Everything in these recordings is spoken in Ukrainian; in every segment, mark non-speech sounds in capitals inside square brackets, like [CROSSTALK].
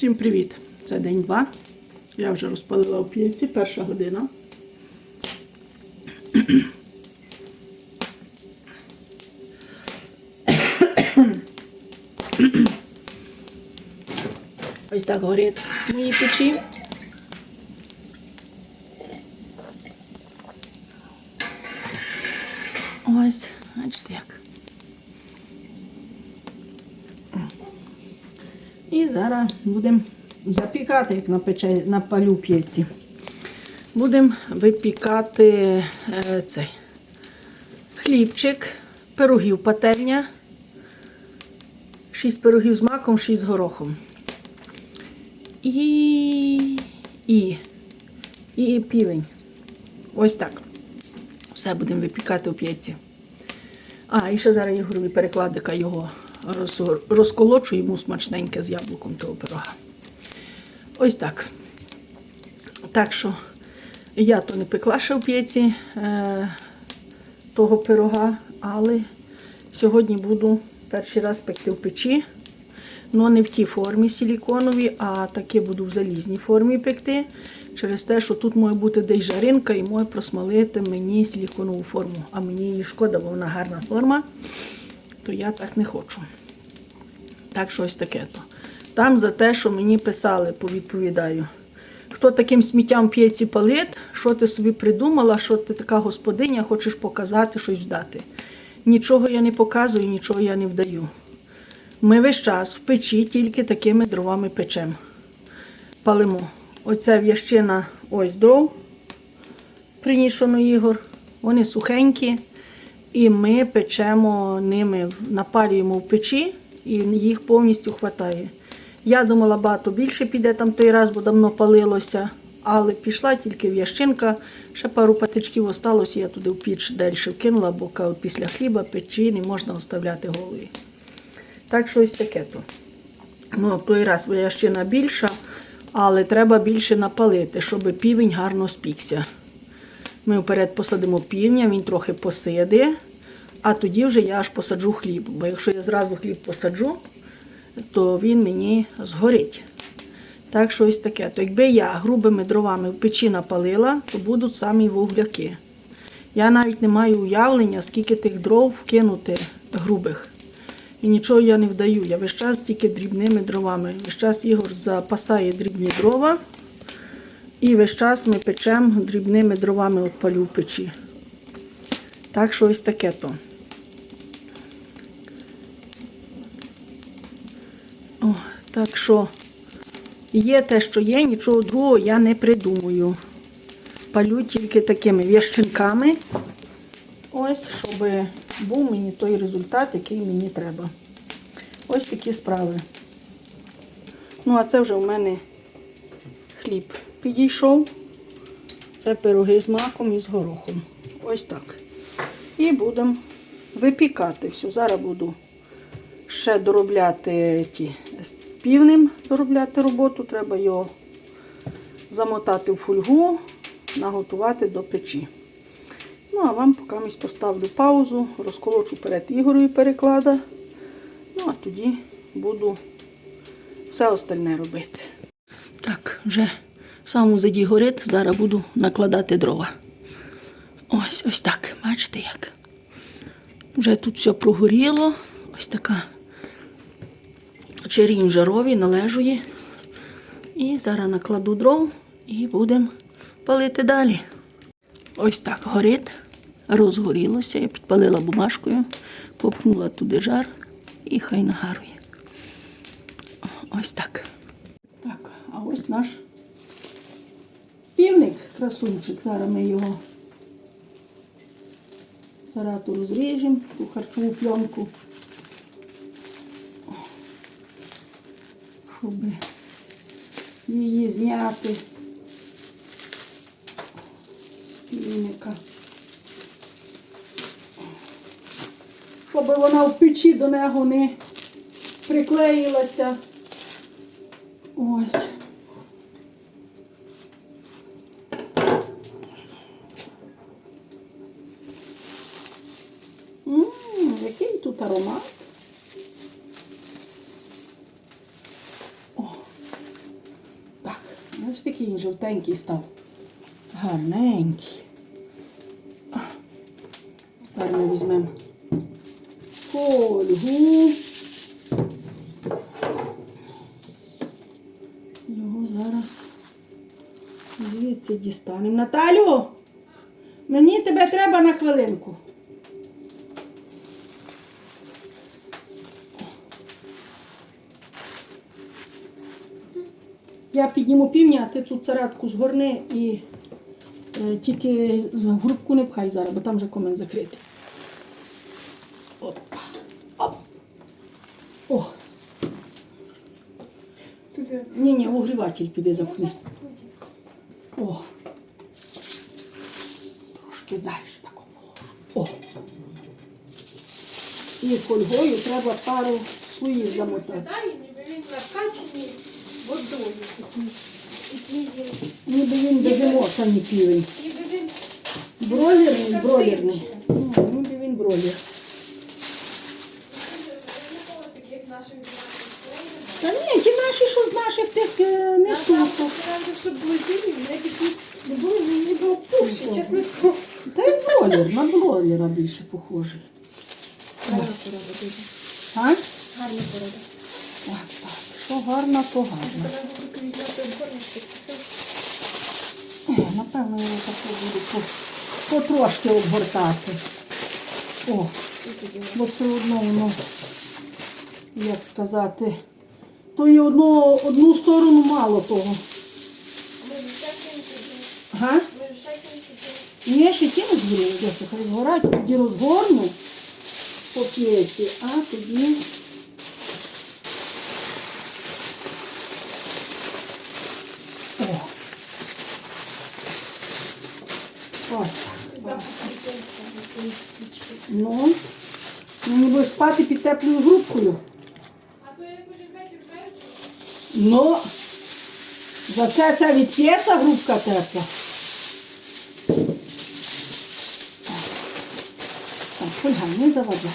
Всім привіт! Це день два. Я вже розпалила у п'єці, перша година. Ось так горять мої печі. Ось, бачите як. Зараз будемо запікати, як на, пече, на палю п'єці. Будемо випікати е, цей хлібчик, пирогів пательня. Шість пирогів з маком, шість з горохом. І, і, і півень. Ось так. Все будемо випікати у п'єці. А, і ще зараз Ігорові перекладика його розколочу, йому смачненьке з яблуком того пирога. Ось так. Так що я то не пекла ще в п'єці е, того пирога, але сьогодні буду перший раз пекти в печі. Ну, не в тій формі силіконовій, а таки буду в залізній формі пекти. Через те, що тут має бути десь жаринка і може просмалити мені силіконову форму. А мені її шкода, бо вона гарна форма, то я так не хочу. Так що ось таке то. Там за те, що мені писали, повідповідаю. Хто таким сміттям п'ється палит, що ти собі придумала, що ти така господиня, хочеш показати, щось вдати. Нічого я не показую, нічого я не вдаю. Ми весь час в печі тільки такими дровами печемо. Палимо. Оця в'ящина ось дров, принішено Ігор. Вони сухенькі. І ми печемо ними, напалюємо в печі, і їх повністю вистачає. Я думала, багато більше піде там той раз, бо давно палилося. Але пішла тільки в'ящинка, ще пару патичків осталося, я туди в піч далі вкинула, бо після хліба печі не можна оставляти голої. Так що ось таке то. Ну, в той раз виящина більша, але треба більше напалити, щоб півень гарно спікся. Ми вперед посадимо півня, він трохи посиде, а тоді вже я аж посаджу хліб. Бо якщо я зразу хліб посаджу, то він мені згорить. Так що ось таке. То якби я грубими дровами в печі напалила, то будуть самі вугляки. Я навіть не маю уявлення, скільки тих дров вкинути грубих. І нічого я не вдаю. Я весь час тільки дрібними дровами. Весь час Ігор запасає дрібні дрова. І весь час ми печемо дрібними дровами от палю в печі. Так що ось таке то. О, так що є те, що є, нічого другого я не придумую. Палю тільки такими в'ящинками. Ось, щоб був мені той результат, який мені треба. Ось такі справи. Ну, а це вже в мене хліб підійшов. Це пироги з маком і з горохом. Ось так. І будемо випікати все. Зараз буду ще доробляти ті з півним доробляти роботу. Треба його замотати в фольгу, наготувати до печі. Ну, а вам поки поставлю паузу, розколочу перед Ігорові переклада. Ну, а тоді буду все остальне робити. Так, вже в самому заді горить, зараз буду накладати дрова. Ось ось так. Бачите як. Вже тут все прогоріло. Ось така черінь жарові належує. І зараз накладу дров і будемо палити далі. Ось так горить, розгорілося. Я підпалила бумажкою, попхнула туди жар і хай нагарує. Ось так. Так, а ось наш півник, красунчик. Зараз ми його зараз то розріжемо, ту харчову пленку. Щоб її зняти з півника. Щоб вона в печі до нього не приклеїлася. Ось. Ммм, який тут аромат. О, Ось такий він жовтенький став. Гарненький. Тепер ми візьмемо фольгу. Його зараз звідси дістанемо. Наталю, мені тебе треба на хвилинку. Я підніму півня, а ти цю царатку згорни і е, тільки з грубку не пхай зараз, бо там вже комен закритий. Опа. Оп. О. Туди. Ні, ні, огріватель піди запхни. О. Трошки далі тако положу. О. І фольгою треба пару слоїв замотати. Виглядає, ніби він накачаний водою. Який він, Ніби він бегемот, а не півень. Бройлерний, бройлерний. Ну, ніби він бройлер. Та ні, ті наші, що з наших тих е, не сухо. Щоб були дивні, не такі, не були ніби опухші, чесне слово. Та й бройлер, на бройлера більше похожий. Гарна порода дуже. А? Гарна порода. Так, так. Що гарно, то гарно. Треба буде візьмати обгорнички. Е, Напевно, я таке буду потрошки обгортати. О, бо все одно воно, як сказати, то і одну, одну сторону мало того. Га? Ні, ще ті згоріли, досі хай згорать, тоді розгорну по п'єті, а тоді. спати під теплою грубкою. А то я кожен вечір вмерзла. Ну, за це це відп'ється грубка тепла. Так, Так, фольга, не заводи.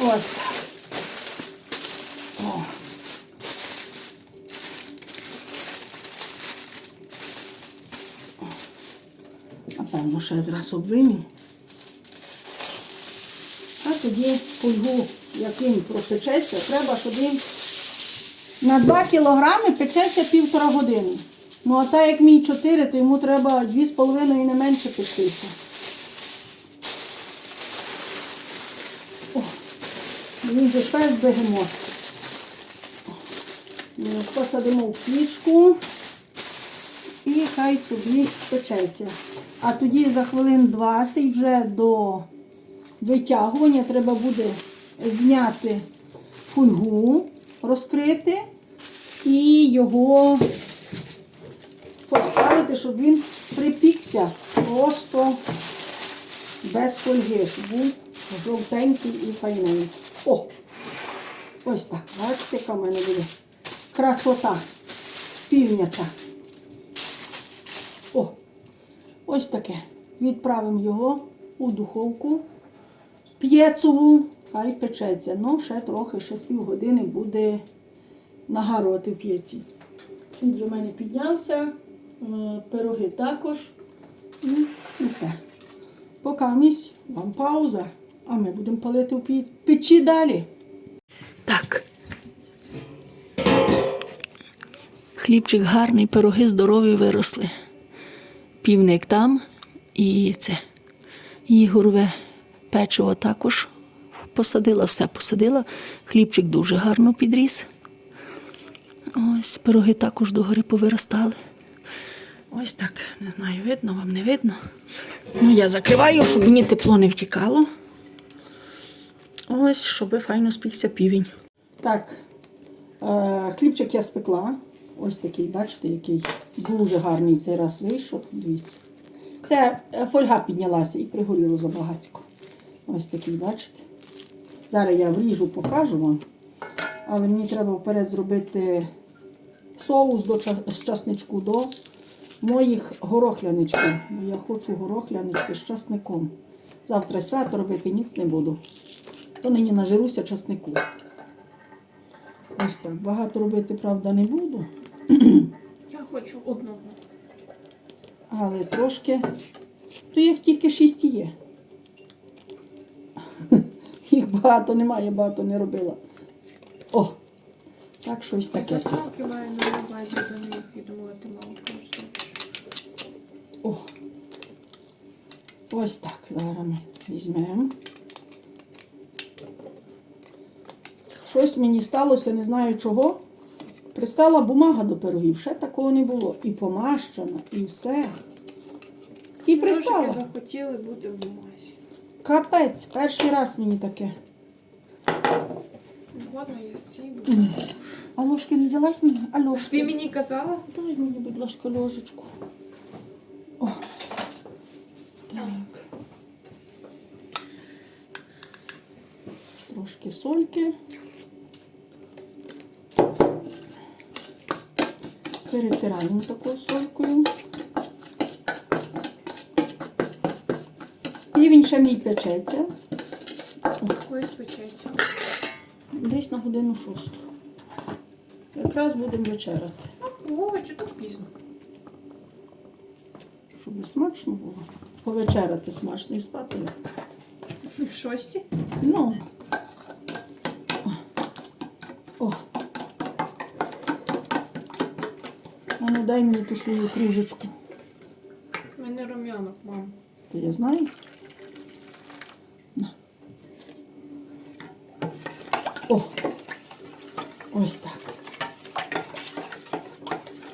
Ось Напевно, ще зраз обвиню. А тоді фольгу, як він пропечеться, треба, щоб він на 2 кілограми печеться півтора години. Ну а так як мій 4, то йому треба 2,5 і не менше пектися. О, він же ж весь бегемот. Посадимо в пічку і хай собі печеться. А тоді за хвилин 20 вже до витягування треба буде зняти фольгу, розкрити і його поставити, щоб він припікся просто без фольги, щоб був жовтенький і файненький. О! Ось так. Бачите, яка в мене буде красота півняча. О! Ось таке. Відправимо його у духовку п'єцову, хай печеться. Ну, ще трохи, ще з півгодини буде нагарувати в п'єці. Він вже в мене піднявся, е, пироги також. І все. Поки місць, вам пауза, а ми будемо палити в печі далі. Так. Хлібчик гарний, пироги здорові виросли. Півник там і це. Ігорове печиво також посадила, все посадила. Хлібчик дуже гарно підріс. Ось пироги також догори повиростали. Ось так, не знаю, видно вам не видно. Ну, я закриваю, щоб мені тепло не втікало. Ось, щоб файно спікся півень. Так, е, хлібчик я спекла. Ось такий, бачите, який дуже гарний цей раз вийшов. Дивіться. Це фольга піднялася і пригоріло забагацько. Ось такий, бачите. Зараз я вріжу, покажу вам. Але мені треба вперед зробити соус до, з часничку до моїх горохляничків. Я хочу горохлянички з часником. Завтра свято робити ніц не буду. То нині нажируся часнику. Ось так. Багато робити, правда, не буду, [CLEARS THROAT] Я хочу одного. але трошки. То їх тільки шість є. [LAUGHS] Їх багато немає, я багато не робила. О! Так, щось таке. Заставки маю на увазі за них і думала, ти мало просто. О. Ось так. Зараз ми візьмемо. Щось мені сталося, не знаю чого. Пристала бумага до пирогів, ще такого не було. І помащена, і все. І пристала. Захотіли бути в бумазі. Капець, перший раз мені таке. Годна я сіду. А ложки не взялась мені? А ложки? Ти мені казала? Дай мені, будь ласка, ложечку. О. Так. Трошки сольки. Перетираємо такою солькою. І він ще мій печеться. Колись печеться. Десь на годину шосту. Якраз будемо вечеряти. О, чи так пізно? Щоб смачно було. Повечеряти смачно і спати. Шості? Ну. О. О. А ну дай мені ту свою кружечку. У мене рум'янок, мам. То я знаю. На. О. Ось так.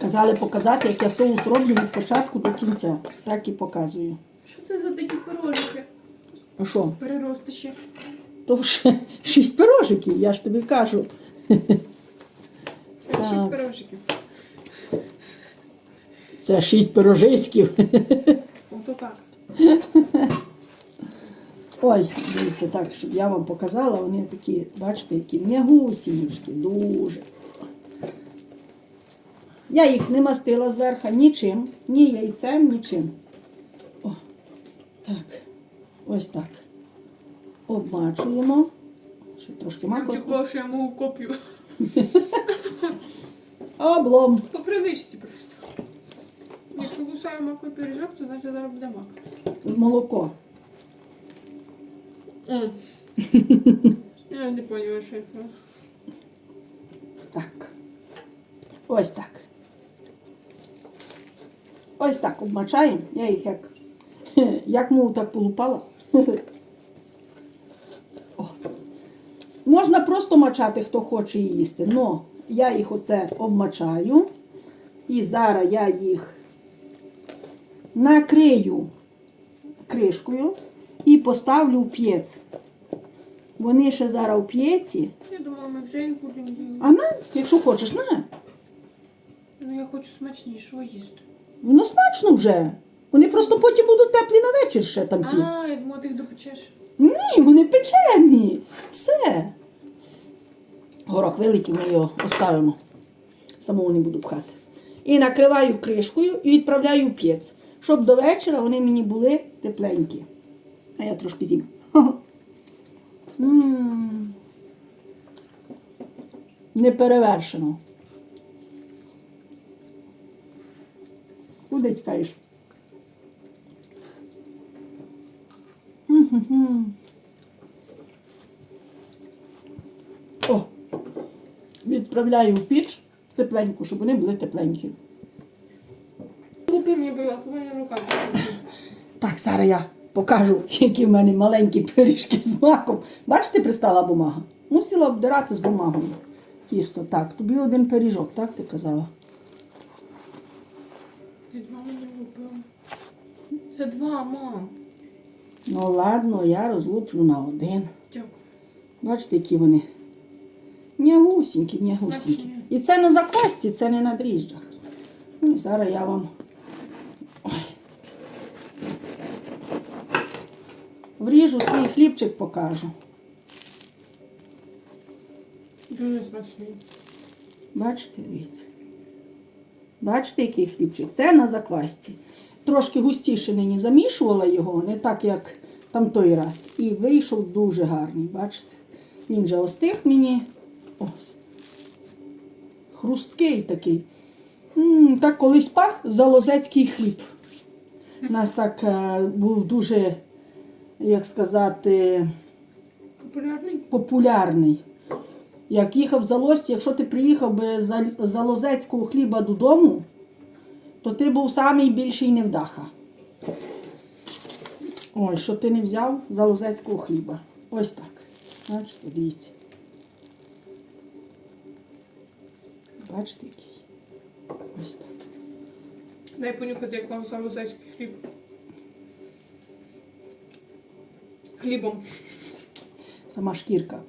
Казали показати, як я соус роблю від початку до кінця. Так і показую. Що це за такі пирожики? А що? Переростиші. То ж [LAUGHS] шість пирожиків, я ж тобі кажу. Це Так. шість пирожиків. Це шість пирожиськів. Ото так. Ой, дивіться, так, щоб я вам показала, вони такі, бачите, які м'ягусінюшки, дуже. Я їх не мастила зверху нічим, ні яйцем, нічим. О, так, ось так. Обмачуємо. Ще трошки копію. Облом. По привичці кусаю маку пиріжок, то значить зараз буде мак. Молоко. М. Я не поняла, що я сказала. Так. Ось так. Ось так обмачаємо. Я їх як, [LAUGHS] як мову так полупала. [LAUGHS] О. Можна просто мачати, хто хоче їсти. Но я їх оце обмачаю. І зараз я їх накрию кришкою і поставлю в п'єць. Вони ще зараз у п'єці. Я думала, ми вже їх будемо їсти. А на, якщо хочеш, на. Ну я хочу смачнішого їсти. Воно смачно вже. Вони просто потім будуть теплі на вечір ще там ті. А, я думала, ти їх допечеш. Ні, вони печені. Все. Горох вилетів, ми його оставимо. Самого не буду пхати. І накриваю кришкою і відправляю в п'єць, щоб до вечора вони мені були тепленькі. А я трошки з'їм. [LAUGHS] М. Неперевершено. Куди тікаєш? О, відправляю в піч тепленьку, щоб вони були тепленькі. У мене рука. Так, зараз я покажу, які в мене маленькі пиріжки з маком. Бачите, пристала бумага? Мусила обдирати з бумагою. Тісто. Так, тобі один пиріжок, так ти казала? Ти два мені купила. Це два, мам. Ну ладно, я розлуплю на один. Дякую. Бачите, які вони. Нягусінькі, нягусінькі. І це на заквасті, це не на дріжджах. Ну і зараз я вам. Вріжу свій хлібчик покажу. Дуже смачний. Бачите, дивіться. Бачите, який хлібчик? Це на заквасті. Трошки густіше нині замішувала його, не так, як там той раз. І вийшов дуже гарний, бачите? Він же остиг мені. Ось. хрусткий такий. м так колись пах залозецький хліб. У нас так е, був дуже, як сказати, Популярний? популярний. Як їхав в Залості, якщо ти приїхав би з Зал- залозецького хліба додому, то ти був самий більший невдаха. Ой, що ти не взяв залозецького хліба. Ось так. Бачите, дивіться. Бачите, який? Ось так. Дай понюхати, як вам залозецький хліб. Хлібом. Сама шкірка.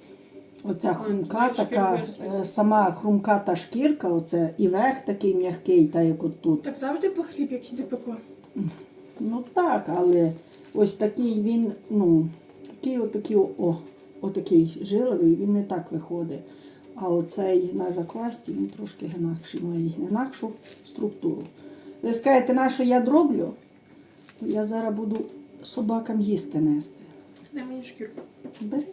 Оця хрумка, така, е, сама хрумка та шкірка, оце і верх такий м'який, та як от тут. Так завжди по хліб, який ти пекла. Ну так, але ось такий він, ну, такий отакий, о, отакий жиловий, він не так виходить. А оцей на заквасті він трошки інакший, має інакшу структуру. Ви скажете, на що я дроблю? Я зараз буду собакам їсти нести. Дай мені шкірку. Бери.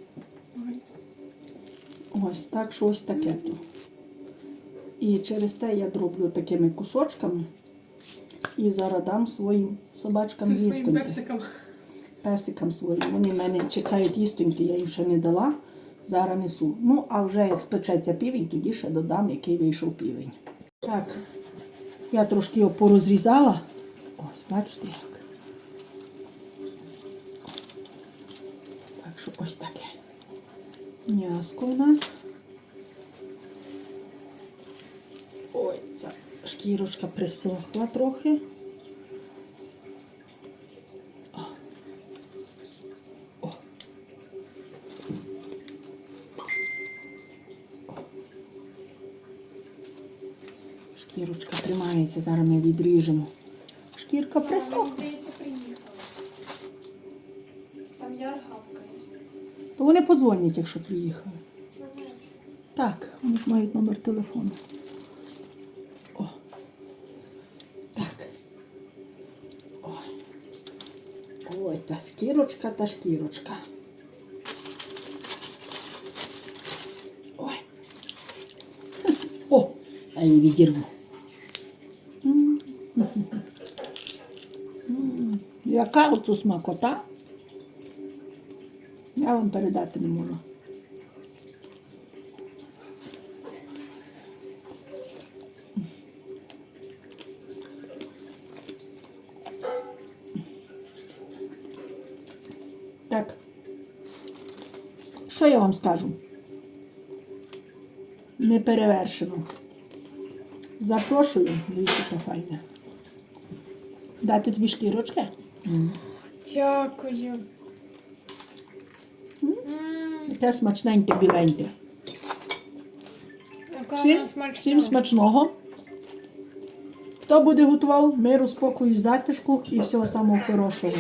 Ось так, що ось таке то. І через те я дроблю такими кусочками. І зараз дам своїм собачкам Своїм їстоньки. пепсикам. Песикам своїм. Вони мене чекають їстоньки, я їм ще не дала. Зараз несу. Ну, а вже як спечеться півень, тоді ще додам, який вийшов півень. Так, я трошки його порозрізала. Ось, бачите як. Так що ось таке. М'яско у нас. Ой, ця шкірочка присохла трохи. Шкірочка тримається, зараз ми відріжемо. Шкірка присохла. Вони подзвонять, якщо приїхали. Так, вони ж мають номер телефону. О. Так. Ой. Ой, та шкірочка, та шкірочка. Ой. О, я її відірву. Яка оцю смакота? Я вам передати не можу. Так. Що я вам скажу? Не перевершено. Запрошую, дивіться, та файна. Дати тобі шкірочки? Дякую. М, смачненьке, біленьке. Всім, всім смачного. Хто буде готував, миру, спокою, затишку і всього самого хорошого.